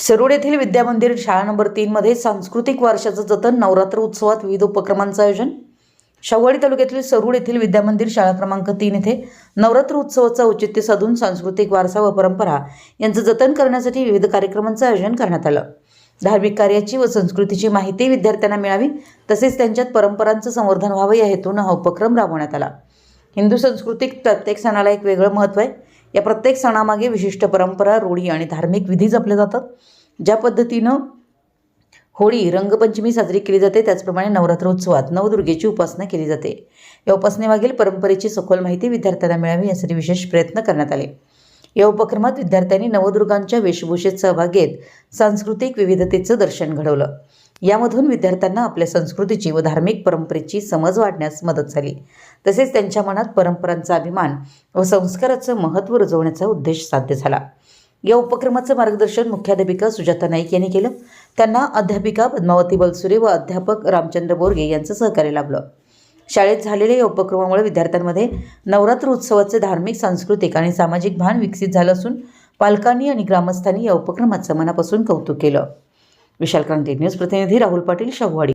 सरोड येथील विद्यामंदिर शाळा नंबर तीनमध्ये सांस्कृतिक वारशाचं जतन नवरात्र उत्सवात विविध उपक्रमांचं आयोजन. शाहूवाडी तालुक्यातील सरूड येथील विद्यामंदिर शाळा क्रमांक तीन येथे नवरात्र उत्सवाचं औचित्य साधून सांस्कृतिक वारसा व परंपरा यांचं जतन करण्यासाठी विविध कार्यक्रमांचं आयोजन करण्यात आलं. धार्मिक कार्याची व संस्कृतीची माहिती विद्यार्थ्यांना मिळावी तसेच त्यांच्यात परंपरांचं संवर्धन व्हावं या हेतूनं हा उपक्रम राबवण्यात आला. हिंदू संस्कृतीत प्रत्येक सणाला एक वेगळं महत्त्व आहे. या प्रत्येक सणामागे विशिष्ट परंपरा रूढी आणि धार्मिक विधी जपल्या जातात. ज्या पद्धतीनं होळी रंगपंचमी साजरी केली जाते त्याचप्रमाणे नवरात्र उत्सवात नवदुर्गेची उपासना केली जाते. या उपासनेमागील परंपरेची सखोल माहिती विद्यार्थ्यांना मिळावी यासाठी विशेष प्रयत्न करण्यात आले. या उपक्रमात विद्यार्थ्यांनी नवदुर्गांच्या वेशभूषेत सहभाग घेत सांस्कृतिक विविधतेचं दर्शन घडवलं. यामधून विद्यार्थ्यांना आपल्या संस्कृतीची व धार्मिक परंपरेची समज वाढण्यास मदत झाली. तसेच त्यांच्या मनात परंपरांचा अभिमान व संस्काराचं महत्त्व रुजवण्याचा उद्देश साध्य झाला. या उपक्रमाचं मार्गदर्शन मुख्याध्यापिका सुजाता नाईक यांनी केलं. त्यांना अध्यापिका पद्मावती बलसुरे व अध्यापक रामचंद्र बोरगे यांचं सहकार्य लाभलं. शाळेत झालेल्या या उपक्रमामुळे विद्यार्थ्यांमध्ये नवरात्र उत्सवाचे धार्मिक सांस्कृतिक आणि सामाजिक भान विकसित झालं असून पालकांनी आणि ग्रामस्थांनी या उपक्रमाचं मनापासून कौतुक केलं. विशाल क्रांती न्यूज प्रतिनिधी राहुल पाटील शहवाड़ी